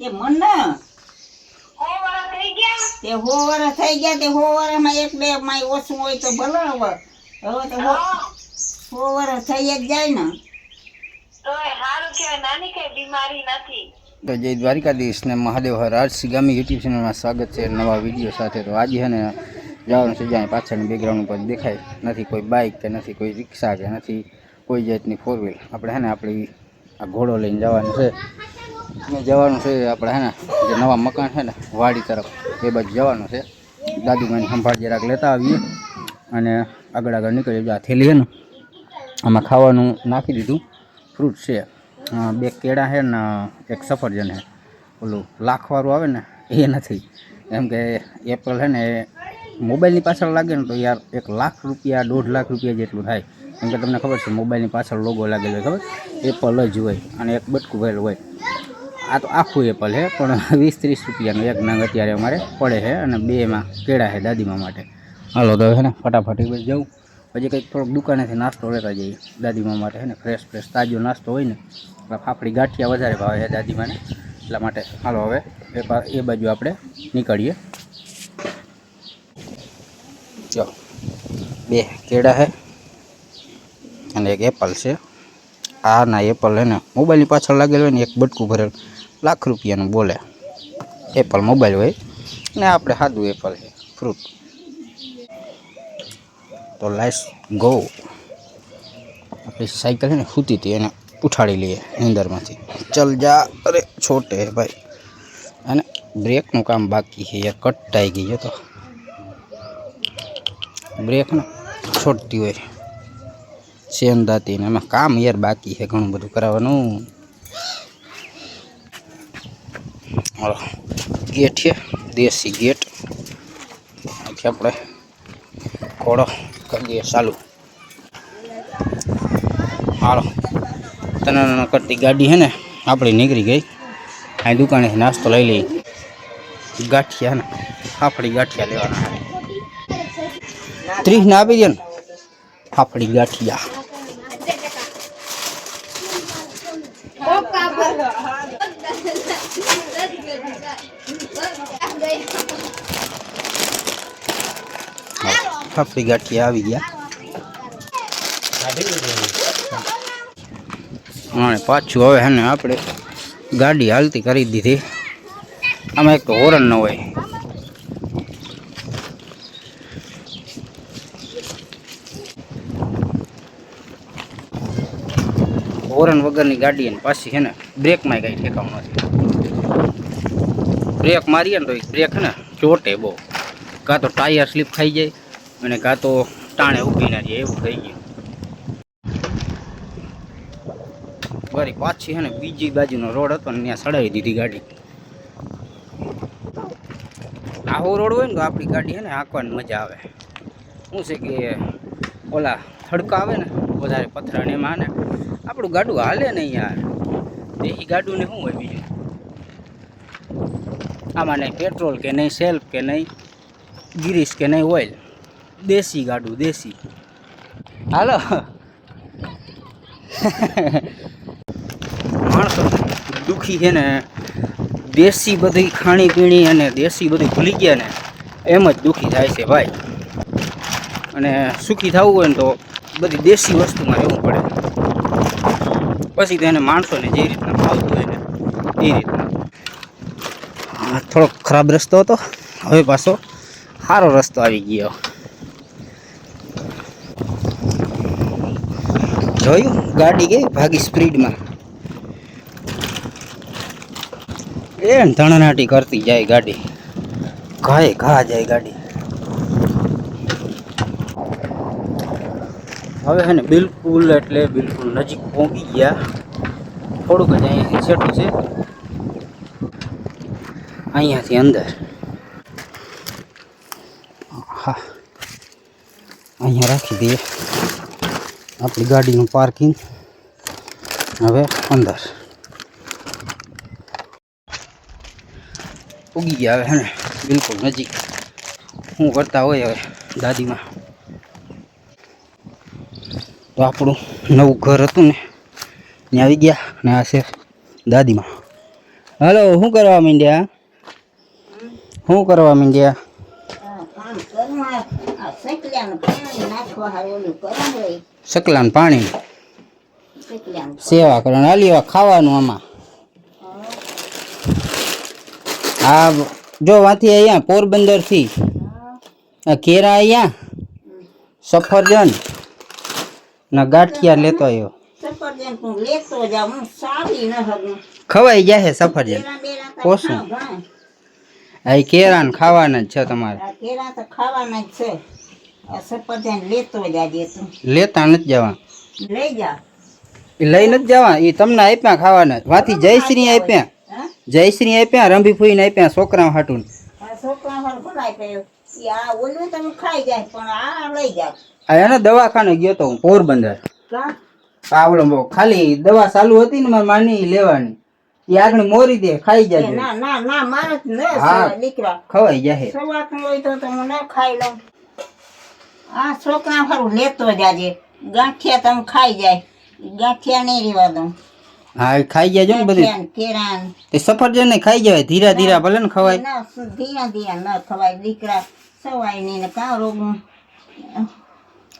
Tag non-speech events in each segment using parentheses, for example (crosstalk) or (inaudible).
તે મન. ના તે હો થઈ ગયા તે હો વર્ષમાં એક બે માય ઓછું હોય તો ભલે હવે. હવે તો હો. થઈ જ જાય ને. તો જય દ્વારિકાધીશ ને મહાદેવ હર. સિગામી ગામી યુટ્યુબ ચેનલમાં સ્વાગત છે નવા વીડિયો સાથે. તો આજે ને જવાનું છે જ્યાં પાછળની બેકગ્રાઉન્ડ ઉપર દેખાય. નથી કોઈ બાઇક કે નથી કોઈ રિક્ષા કે નથી કોઈ જાતની ફોર વ્હીલ આપણે હે ને આપણી આ ઘોડો લઈને જવાનું છે. ને જવાનું છે આપણે હે ને, જે નવા મકાન છે ને, વાડી તરફ, એ બાજુ જવાનું છે. દાદુભાઈની સંભાળ જરાક લેતા આવીએ અને આગળ આગળ નીકળી જો આ થેલી છે ને, આમાં ખાવાનું નાખી દીધું. ફ્રૂટ છે. બે કેળા છે ને, એક સફરજન છે. ઓલું લાખવાળું આવે ને, એ નથી. એમ કે એપલ છે ને મોબાઈલની પાછળ લાગે ને, તો યાર એક લાખ રૂપિયા, દોઢ લાખ રૂપિયા જેટલું થાય. કેમ કે તમને ખબર છે, મોબાઈલની પાછળ લોગો લાગેલો હોય, ખબર? એપલ જ હોય અને એક બટકું ભરેલું હોય. આ તો આખું એપલ છે પણ (laughs) વીસ ત્રીસ રૂપિયાનું એક નંગ અત્યારે અમારે પડે છે અને બેમાં કેળા છે દાદીમા માટે. હાલો તો છે ને, ફટાફટ એ બાજુ જવું પછી કંઈક થોડોક દુકાનેથી નાસ્તો લેતા જઈએ દાદીમા માટે છે ને ફ્રેશ ફ્રેશ તાજો નાસ્તો હોય ને એટલે ફાફડી ગાંઠિયા વધારે ભાવે છે દાદીમાને, એટલા માટે. હાલો હવે એ બાજુ આપણે નીકળીએ. જો, બે કેળા છે અને એક એપલ છે. આ ના એપલ હે ને મોબાઈલની પાછળ લાગેલું હોય ને, એક બટકું ભરેલું. લાખ રૂપિયાનું બોલે. એપલ મોબાઈલ હોય ને આપણે સાદું એપલ છે ફ્રૂટ તો લાઈસ ગો આપણી સાયકલ ને સૂતી હતી, એને ઉઠાડી લઈએ નીંદરમાંથી. ચલ જા, અરે છોટે ભાઈ. અને બ્રેકનું કામ બાકી છે યાર, કટાઈ ગઈ તો. બ્રેકને છોડતી હોય. સેન દાતી ને એમાં કામ યાર બાકી છે, ઘણું બધું કરાવવાનું. ગેટ છે, દેશી ગેટ. અહીંથી આપણે ઘોડો કરીએ ચાલુ. હાલો. તને કરતી ગાડી છે ને, આપણી નીકળી ગઈ. અહીં દુકાને નાસ્તો લઈ લઈ ગાંઠિયા ને, હાફડી ગાંઠિયા લેવાના ત્રીસ ને આપી દે ને, હાફડી ગાંઠિયા. ફાફડી ગાંઠિયા આવી ગયા. અને પાછું હવે હેને આપણે ગાડી હાલતી કરી દીધી. આમાં એક હોરન ન હોય. હોરન વગરની ગાડી અને પાછી છે ને બ્રેકમાં કંઈ ઠેકાવું નથી. બ્રેક મારીએ ને તો બ્રેક ને ચોટે બહુ. કાં તો ટાયર સ્લીપ ખાઈ જાય અને કાં તો ટાણે ઊભી ના જાય એવું થઈ ગયું. બરી પાછી છે ને બીજી બાજુનો રોડ હતો ને ત્યાં સડાવી દીધી ગાડી. આવો રોડ હોય ને તો આપણી ગાડી છે ને હાંકવાની મજા આવે. શું છે કે ઓલા થડકા આવે ને, વધારે પથરા ને એમાં ને, આપણું ગાડું હાલે નહીં યાર. એ ગાડું ને શું હોય બીજું? આમાં નહીં પેટ્રોલ કે નહીં સેલ્ફ કે નહીં, ગિરીશ કે નહીં ઓઇલ દેશી ગાડું, દેશી. હાલો. માણસો દુઃખી છે ને, દેશી બધી ખાણી પીણી અને દેશી બધું ભૂલી ગયા ને, એમ જ દુઃખી થાય છે ભાઈ. અને સુખી થવું હોય ને તો બધી દેશી વસ્તુમાં રહેવું પડે. પછી તો એને માણસોને જે રીતના ભાવતું હોય ને, એ રીતના. થોડોક ખરાબ રસ્તો હતો. હવે પાછો સારો રસ્તો આવી ગયો. જોયું? ગાડી ગઈ ભાગી સ્પીડમાં. એ ધણનાટી કરતી જાય ગાડી. ઘાય ઘા જાય ગાડી. હવે હે ને બિલકુલ એટલે બિલકુલ નજીક પહોંચી ગયા. થોડુંક જ અહીંયાથી છેટું છે. અહીંયાથી અંદર. હા. અહીંયા રાખી દઈએ. આપણી ગાડીનું પાર્કિંગ હવે અંદર. ઉગી ગયા હવે, હે ને? બિલકુલ નજીક. શું કરતા હોય હવે દાદીમાં? તો આપણું નવું ઘર હતું ને, ત્યાં આવી ગયા ને આ છે દાદીમાં. હલો, શું કરવા માંડ્યા? શું કરવા માંડ્યા? આ કામ કરવા. આ સકલ્યાનું પાણી નાખવા હારું ઓલું કરવાનું હોય. સકલાન પાણી. સકલ્યાનું સેવા કરવાની હાલી હવે ખાવાનું આમાં. આ જો વાથી અહીંયા પોરબંદરથી આ કેરા અહીંયા સફરજન ના ગાંઠિયા લેતો આવ્યો. સફરજન તું લેતો જા હું સારી ન હગું. ખવાઈ જાય સફરજન? કેરા બેરા તો કોશું? ખાવ ઘણા. આ ઈ કેરા ને ખાવાના જ છે તમારે. આ કેરા તો ખાવાના જ છે. આ લેતો જાજે તું. લેતા નથી જવા. લઈ જા. લઈ નથી જવા. એ તમને આપ્યા ખાવાના. વાથી જયશ્રી આપ્યા. જયશ્રી આપ્યા રંભી ફૂઈને આપ્યા છોકરા હાટું છોકરા ગયો દવાખાને તો હું પોરબંદર. આવડો ખાલી દવા ચાલુ હતી ને મારી માની લેવાની. એ આગળ મોરી દે ખાઈ જાય ના ના ના મારે ન દીકરા. ખવાઈ જાય સવારનું હોય તો તમે ન ખાઈ લઉં. આ છોકરા ફરું લેતો જાજે ગાંઠિયા તમે ખાઈ જાય. ગાંઠિયા નહીં રેવા દઉં. હા ખાઈ જાય ને બધું. ગાંઠિયા ને કેળા ને તે સફરજન ને ખાઈ જાય ધીરા ધીરા ભલે ને ખવાય. ના ધીરા ધીરા ન ખવાય. દીકરા સવાય નહીં ને કાં રોગ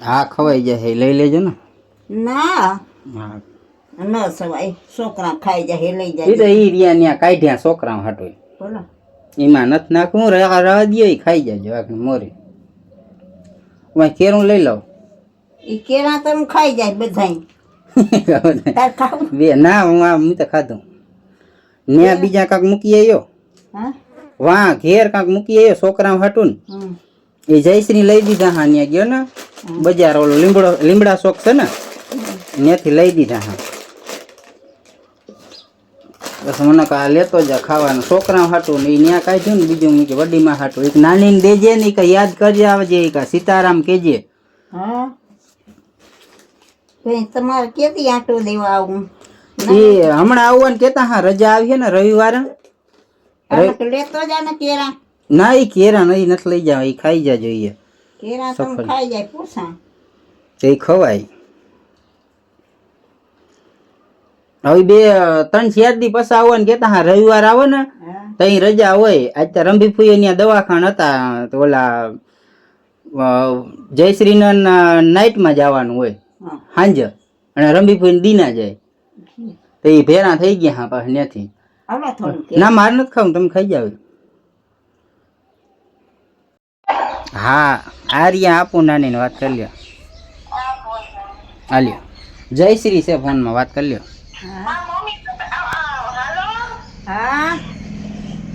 હા ખવાઈ જાય. લઈ લેજો ને. ના. હા. ન સવાય. છોકરા ખાઈ જાય લઈ એ તો જાય ઈ રિયા ત્યાં કાઢ્યા છોકરા હાટું બોલો. એમાં નથી નાખવું રહ દે ખાઈ જાય આગળ મોરી. હું કેરું લઈ લઉં એ કેરા તમે ખાઈ જાય બધાય. બે ના હું આ હું તો ખાધું. ત્યાં બીજા કાંક મૂકી આવ્યો વાહ ઘેર કાંક મૂકી આવ્યો છોકરા હાટું એ જયશ્રી લઈ દીધા હા ત્યાં ગયો ને. બજાર ઓલો લીમડો લીમડા શોખ છે ને. ત્યાંથી લઈ દીધા હા. બસ મને કહે આ લેતો જા ખાવાનું. છોકરા હાટું ને ત્યાં કાઢ્યું ને બીજું મૂકે કે વડીમાં હાટું. એક નાની ને દેજે ને કે યાદ કરજે આવજે કે સીતારામ કેજે હા? તમારે કેતી આટો દેવા આવું? એ હમણાં આવવાનું કેતા હા રજા આવી છે ને રવિવારે. લેતો જા ને કેરા. ના એ કેરા નહીં નથી લઈ જાવ એ ખાઈ જા જોઈએ કેરા તો ખાઈ જાય પૂછા. તે ખવાય. હવે બે ત્રણ ચાર દી પછી ને કેતા હા રવિવાર આવે ને ત્યાં તઈ રજા હોય. આજ તો રંભી ફૂઈ ત્યાં દવાખાન હતા તો ઓલા જયશ્રીના નાઇટમાં જવાનું હોય. હા. સાંજે અને રંભી ફૂઈ દીના જાય. તો એ ભેરા થઈ ગયા હા પાછા ત્યાંથી. ના માર નથી ખાવું તમે ખાઈ જાવ હા આર્યા આપો નાની વાત કરી લ્યો. હાલ્યો જયશ્રી છે ફોનમાં વાત કરી લ્યો. હા મમ્મી હાલો હા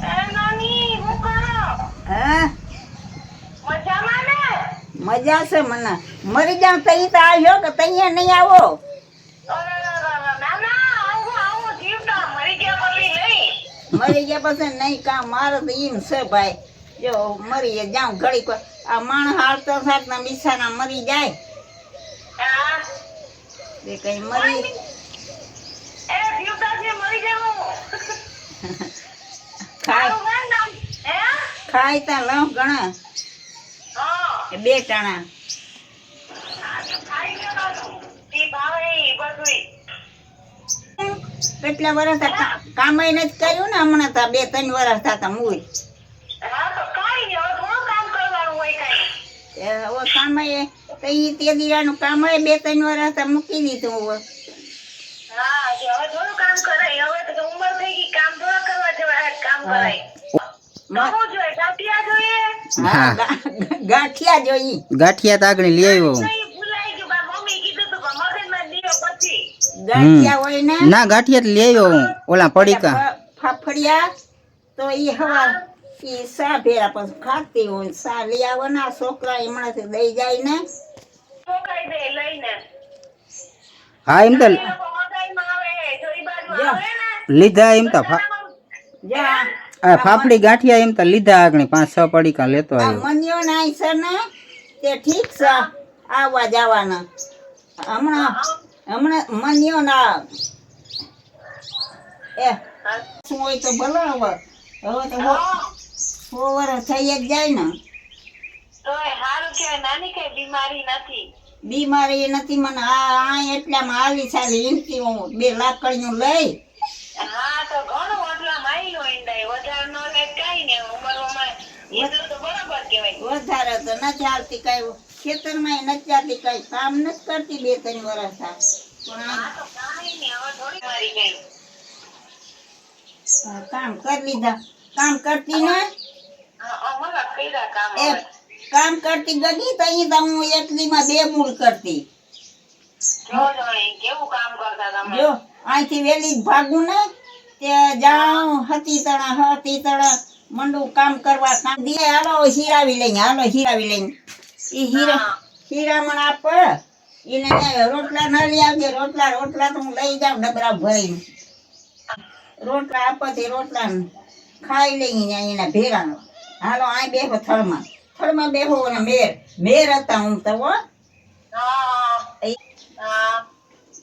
એ નાની હું કરો હા મજામાં ને મજા છે મને મરી જાઉં તઈ તો આવ્યો કે તઈ નહીં આવો આવું આવું મરી ગયા પછી નહીં મરી કામ મારે તો એમ છે ભાઈ જો મરી જાઉં ઘડી કોઈ આ માણસ હાલતો સાત ના બિસાના મરી જાય તે કઈ મરી એ જીવતા છે મરી જવું ખાય. તા લઉં બે ટાણા. કેટલા વર્ષ કામ નથી કર્યું ને હમણાં તા બે ત્રણ વર્ષ થતા મૂળ હા તો કાંઈ નહીં કામ હોય કાંઈ હવે કામ તો ઈ તે દીવાનું કામ બે ત્રણ વર્ષ મૂકી દીધું હવે. ગાંઠિયા જોઈએ? હા. ગાંઠિયા જોઈ ગાંઠિયા તો આગળ લઈ આવ્યો. હું. નહીં ભૂલાઈ ગયું. મારી મમ્મી કીધું તું પણ મગજમાં દીયો પછી. ગાંઠિયા હોય ને? ના ગાંઠિયા તો લઈ આવ્યો હું ઓલા પડીકા. ફાફડિયા તો ઈ હવા ઈ સા ભેરા પછી ખાતી હોય સા લઈ આવો ને છોકરા હમણાંથી દઈ જાય ને. હા એમ તો એ લોકો મગાઈમાં આવે જો ઈ બાજુ જા. આવે ને લીધા એમ તો ફાફડી ગાંઠિયા એમ તો લીધા આગળ પાંચ છ પડીકા લેતો આવ્યો. મન્યો નાય છે ને તે ઠીક છે આવવા જવાના. હમણાં હમણાં મન્યો ના. એ શું હોય તો ભલે હવે. હવે તો હો- સો વર્ષ થઈ જ જાય ને. તો હારું છે નાની કઈ બીમારી નથી. બીમારી નથી મને આ એટલા માં સાલી ઈનકી હું બે લાકડીનું લઈ. હા તો ઘણું કામ નથી કરતી બે ત્રણ વર્ષ કામ કરી લીધા. કામ કરતી ને કામ કામ કરતી ગઈ તો અહીં તો હું એકલીમાં બે મૂળ કરતી. જો અહીંથી વેલી ભાગું ને તે જાઉં હતી તણા હતી તણા મંડું કામ કરવા કામ દે હાલો હીરાવી લઈને હાલો હીરાવી લઈને. એ હીરા. હીરામણ આપ એને રોટલા ન લઈ આવજે રોટલા રોટલા તો હું લઈ જાઉં ડબરા ભરીને. રોટલા આપવાથી રોટલા ખાઈ લઈને એના ભેગા હાલો આ બેહો થળમાં. થળમાં બેહો ને મેર મેર હતા હું તો હો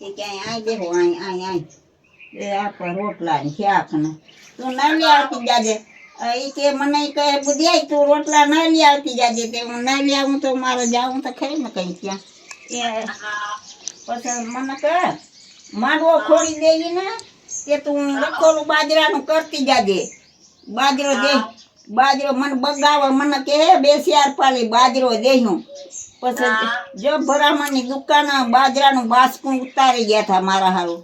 એ ક્યાંય આય બેહો આય આય આય એ આપ રોટલા ને શાક ને તું આવતી જાજે એ કે મને કહે બુધિયાઈ તું રોટલા ના આવતી જાજે તે હું આવું તો મારે જાવું તો ખરી ને કઈ ત્યાં એ પછી મને કહે માંડવો ખોડી દેવી ને કે તું રખોલું બાજરાનું કરતી જાજે બાજરો દે બાજરો મને બગાવે મને કે બેસ્યાર પાલી બાજરો દેહું પછી જો ભરામણની દુકાન બાજરાનું બાસકું ઉતારી ગયા હતા મારા હારું.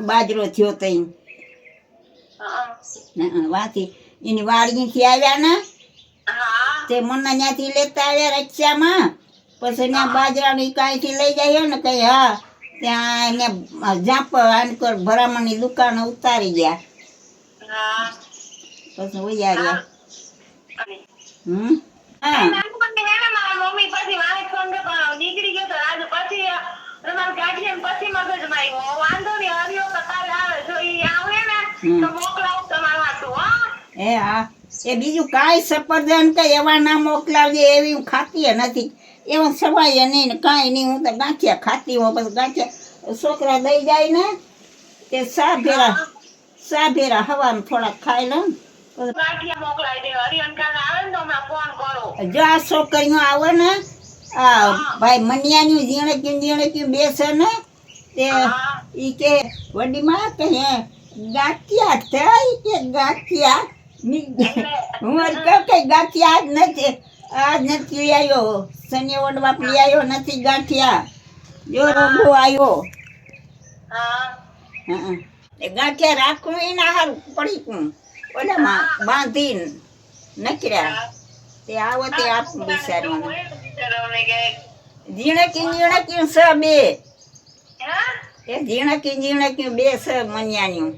બાજરો થયો તઈ. વાથી. એની વાડીથી આવ્યા ને તે મને ત્યાંથી લેતા આવ્યા રક્ષામાં પછી ત્યાં બાજરાનું કાંઈથી લઈ જાય ને કઈ હા ત્યાં એને જાપ આનકોર ભરામણની દુકાન ઉતારી ગયા. પછી ઉજાર્યા હમ? હા. નીકળી ગયો તો આજે પછી તમારા ગાર્ડિયન પછી મગજમાં આવ્યો વાંધો નહીં હરિયો તો કાલે આવે. જો ઈ આવે ને તો મોકલાવું તમારા હાટુ હો. એ હા. એ બીજું કાંઈ સફરજન કે એવા ના મોકલાવજે એવી હું ખાતી નથી. એવા સવાય નહીં ને કાંઈ નહીં. હું તો ગાંઠિયા ખાતી હોઉં પછી ગાંઠિયા છોકરા દઈ જાય ને તે સા ભેરા સા ભેરા હવામાં થોડાક ખાઈ લઉં જો આ છોકરીઓ આવે ને ભાઈ મનિયાની ઝીણે ક્યું ઝીણે ક્યું બેસે ને તે ઈ કે વડીમાં કે હે ગાંઠિયા થઈ કે ગાંઠિયા? હું એમ કહું કે ગાંઠિયા નથી આજ નથી આવ્યો શનિ વડવા લઈ આવ્યો નથી ગાંઠિયા. જો રોગો આવ્યો ગાંઠિયા રાખવું એ ના હારું પડી કું ઓલામાં બાંધીને. નકર્યા તે આવો તે આપું બિચારવાનું બિચારાઓને કે ઝીણકી ઝીણકી સ બે. હા? એ ઝીણકી ઝીણકી બે સ મન્યાની.